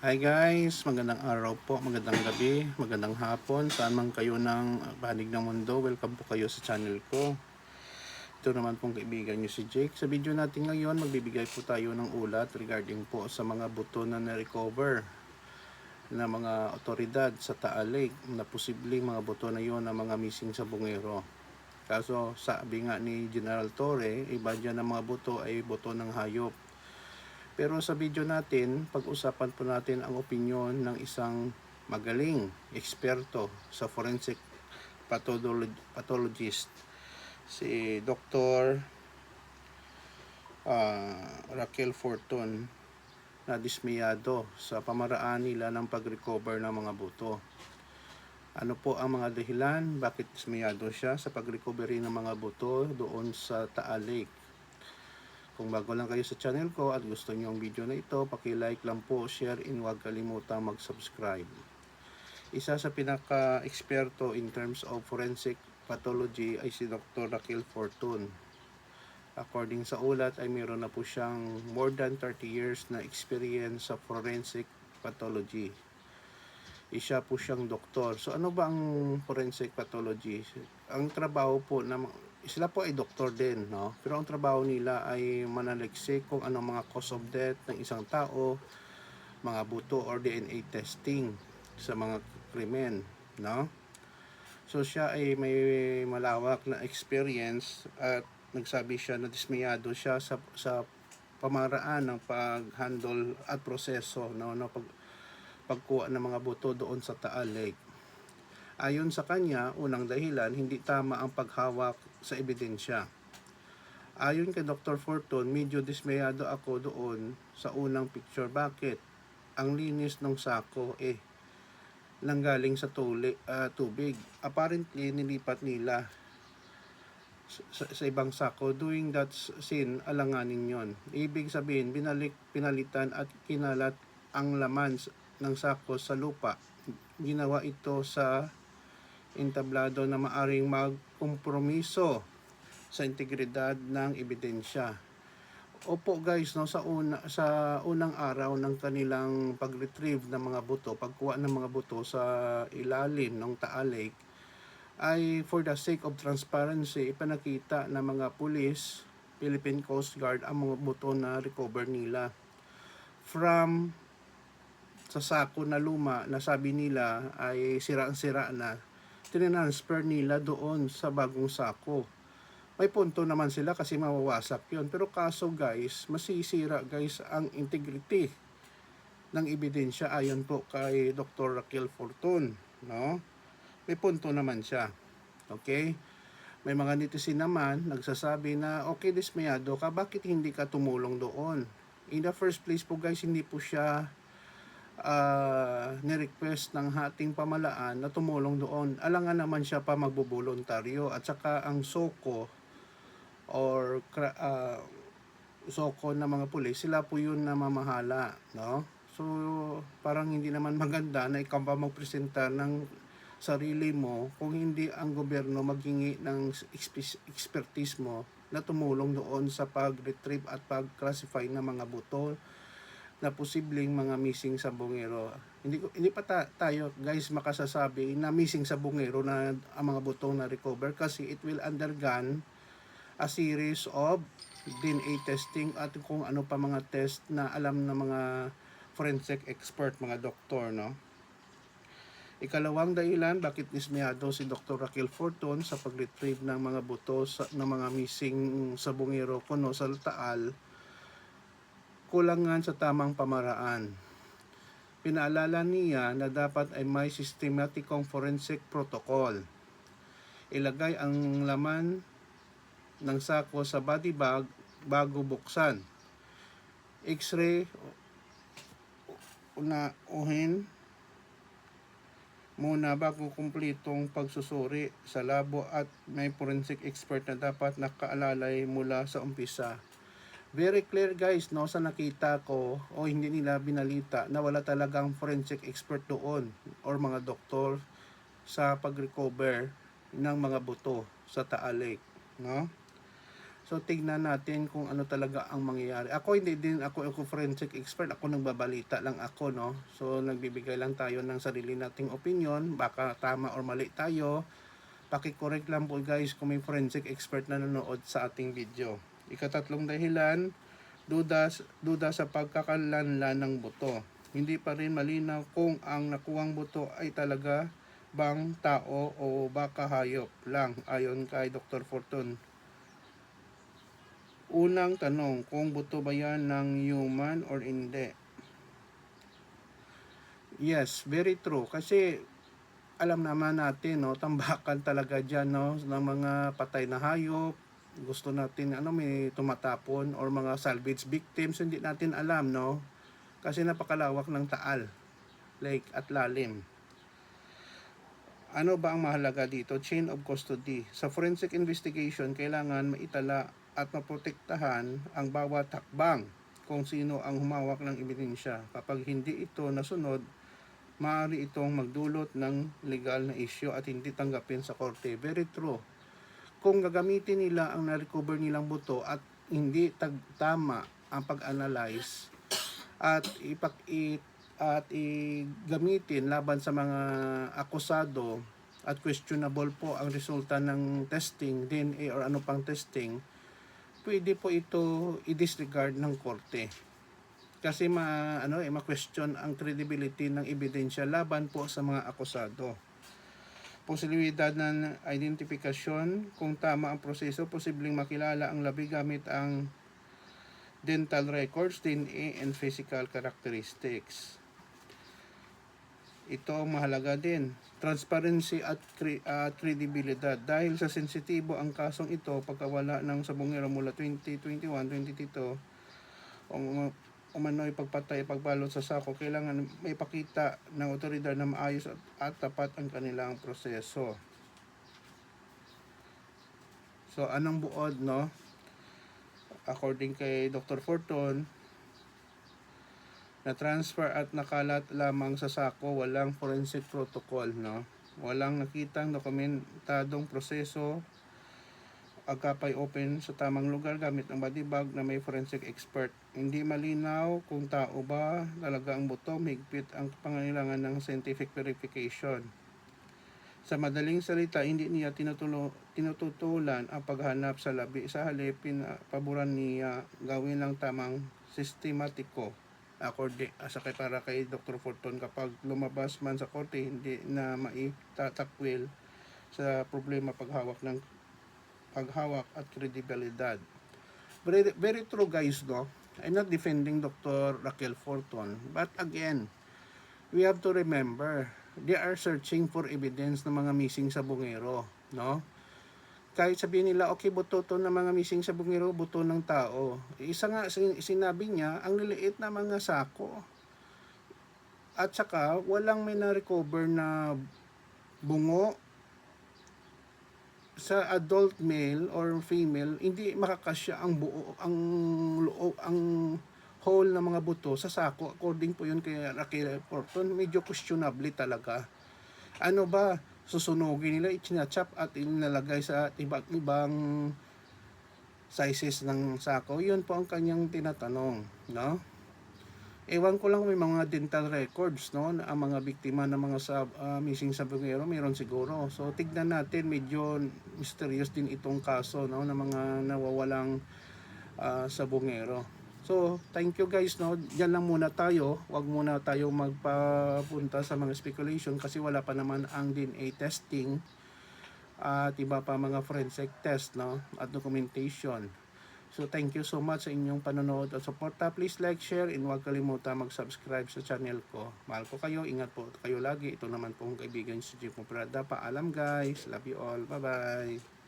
Hi guys, magandang araw po, magandang gabi, magandang hapon, saan man kayo ng banig ng mundo, welcome po kayo sa channel ko. Ito naman pong kaibigan nyo si Jake. Sa video natin ngayon, magbibigay po tayo ng ulat regarding po sa mga buto na na-recover na mga otoridad sa Taal Lake na posibleng mga buto na yon na mga missing sa bungero. Kaso sabi nga ni General Torre, iba dyan ng mga buto ay buto ng hayop. Pero sa video natin, pag-usapan po natin ang opinion ng isang magaling eksperto sa forensic patholog- pathologist, si Dr. ah, Raquel Fortun na dismayado sa pamaraan nila ng pag-recover ng mga buto. Ano po ang mga dahilan? Bakit dismayado siya sa pag-recovery ng mga buto doon sa Taal Lake? Kung bago lang kayo sa channel ko at gusto niyo ang video na ito, paki-like lang po, share, and huwag kalimutang mag-subscribe. Isa sa pinaka-eksperto in terms of forensic pathology ay si Dr. Raquel Fortun. According sa ulat ay meron na po siyang more than 30 years na experience sa forensic pathology. Isa po siyang doktor. So ano ba ang forensic pathology? Ang trabaho po ng sila po ay doktor din, no? Pero ang trabaho nila ay manaliksik kung anong mga cause of death ng isang tao, mga buto or DNA testing sa mga krimen, no? So siya ay may malawak na experience at nagsabi siya na dismayado siya sa sa pamaraan ng pag-handle at proseso no, no pag pagkuha ng mga buto doon sa Taal Lake. Ayon sa kanya, unang dahilan, hindi tama ang paghawak sa ebidensya. Ayon kay Dr. Fortune, medyo dismayado ako doon sa unang picture. Bakit? Ang linis ng sako eh nanggaling sa tuli, ah, tubig. Apparently, nilipat nila sa, sa ibang sako. Doing that scene, alanganin yon. Ibig sabihin, binalik, pinalitan at kinalat ang laman ng sako sa lupa. Ginawa ito sa entablado na maaring magkompromiso sa integridad ng ebidensya. Opo guys, no, sa una sa unang araw ng kanilang pag-retrieve ng mga buto, pagkuha ng mga buto sa ilalim ng Taal Lake, ay for the sake of transparency, ipanakita ng mga pulis, Philippine Coast Guard ang mga buto na recover nila. From sa sako na luma na sabi nila ay sira-sira na, tinransfer nila doon sa bagong sako. May punto naman sila kasi mawawasak yon Pero kaso guys, masisira guys ang integrity ng ebidensya ayon po kay Dr. Raquel Fortun. No? May punto naman siya. Okay? May mga netizen naman nagsasabi na okay dismayado ka, bakit hindi ka tumulong doon? In the first place po guys, hindi po siya ah ni-request ng ating pamalaan na tumulong doon. Alangan naman siya pa magbobolontaryo at saka ang soko or kra- ah, soko na mga pulis, sila po yun na mamahala, no? So, parang hindi naman maganda na ikaw pa magpresenta ng sarili mo kung hindi ang gobyerno maghingi ng expe- expertise mo na tumulong doon sa pag-retrieve at pag-classify ng mga buto na posibleng mga missing sa bungero. Hindi ko hindi pa ta- tayo guys makasasabi na missing sa bungero na ang mga butong na recover kasi it will undergone a series of DNA testing at kung ano pa mga test na alam ng mga forensic expert, mga doktor, no? Ikalawang dahilan bakit dismayado si Dr. Raquel Fortun sa pag-retrieve ng mga buto sa, ng mga missing sa bungero kuno sa Taal kulangan sa tamang pamaraan. Pinaalala niya na dapat ay may systematikong forensic protocol. Ilagay ang laman ng sako sa body bag bago buksan. X-ray unauhin muna bago kumplitong pagsusuri sa labo at may forensic expert na dapat nakaalalay mula sa umpisa. Very clear guys, no, sa nakita ko o hindi nila binalita na wala talagang forensic expert doon or mga doktor sa pag-recover ng mga buto sa Taal Lake, no? So tignan natin kung ano talaga ang mangyayari. Ako hindi din ako ako forensic expert, ako nagbabalita lang ako no. So nagbibigay lang tayo ng sarili nating opinion, baka tama or mali tayo. Paki-correct lang po guys kung may forensic expert na nanonood sa ating video. Ikatatlong dahilan, duda, duda sa pagkakalanlan ng buto. Hindi pa rin malinaw kung ang nakuwang buto ay talaga bang tao o baka hayop lang ayon kay Dr. Fortune. Unang tanong, kung buto ba yan ng human or hindi? Yes, very true. Kasi alam naman natin, no, tambakan talaga dyan, no, ng mga patay na hayop. Gusto natin, ano, may tumatapon or mga salvage victims, hindi natin alam, no. Kasi napakalawak ng taal, lake at lalim. Ano ba ang mahalaga dito? Chain of custody. Sa forensic investigation, kailangan maitala at maprotektahan ang bawat hakbang kung sino ang humawak ng ebidensya. Kapag hindi ito nasunod, maaari itong magdulot ng legal na issue at hindi tanggapin sa korte. Very true. Kung gagamitin nila ang na-recover nilang buto at hindi tag- tama ang pag-analyze at ipak at i-gamitin laban sa mga akusado at questionable po ang resulta ng testing, DNA or ano pang testing, pwede po ito i-disregard ng korte. Kasi ma ano eh ma-question ang credibility ng ebidensya laban po sa mga akusado. Posibilidad ng identifikasyon kung tama ang proseso, posibleng makilala ang labi gamit ang dental records, DNA, and physical characteristics. Ito ang mahalaga din. Transparency at cre- at credibilidad. Dahil sa sensitibo ang kasong ito, pagkawala ng sabongero mula 2021, 2022, o umano'y pagpatay, pagbalot sa sako, kailangan may pakita ng otoridad na maayos at, at tapat ang kanilang proseso. So, anong buod, no? According kay Dr. Fortune, na transfer at nakalat lamang sa sako, walang forensic protocol, no? Walang nakitang dokumentadong proseso agapay open sa tamang lugar gamit ang body bag na may forensic expert. Hindi malinaw kung tao ba talaga ang buto, higpit ang pangangailangan ng scientific verification. Sa madaling salita, hindi niya tinutulo, tinututulan ang paghanap sa labi sa halip pinapaboran niya gawin ng tamang sistematiko according sa kay para kay Dr. Fortune kapag lumabas man sa korte hindi na maitatakwil sa problema paghawak ng paghawak at kredibilidad. Very, very true guys, no? I'm not defending Dr. Raquel Fortune. But again, we have to remember, they are searching for evidence ng mga missing sa bungero, no? Kahit sabihin nila, okay, buto to ng mga missing sa bungero, buto ng tao. Isa nga, sin- sinabi niya, ang liliit na mga sako. At saka, walang may na-recover na bungo sa adult male or female hindi makakasya ang buo ang loob ang whole ng mga buto sa sako. According po yun kay Raquel Porton medyo questionable talaga. Ano ba susunugin nila itinachap at inalagay sa ibang ibang sizes ng sako. Yun po ang kanyang tinatanong no Ewan ko lang may mga dental records no na ang mga biktima ng mga sa ah, missing sa bungero meron siguro. So tignan natin medyo mysterious din itong kaso no ng mga nawawalang ah, sa bungero. So thank you guys no. Diyan lang muna tayo. Huwag muna tayo magpapunta sa mga speculation kasi wala pa naman ang DNA testing at iba pa mga forensic test no at documentation. So thank you so much sa inyong panonood at suporta. Please like, share, and huwag kalimutan mag-subscribe sa channel ko. Mahal ko kayo, ingat po kayo lagi. Ito naman po ang kaibigan si Jim Prada. Paalam guys. Love you all. Bye-bye.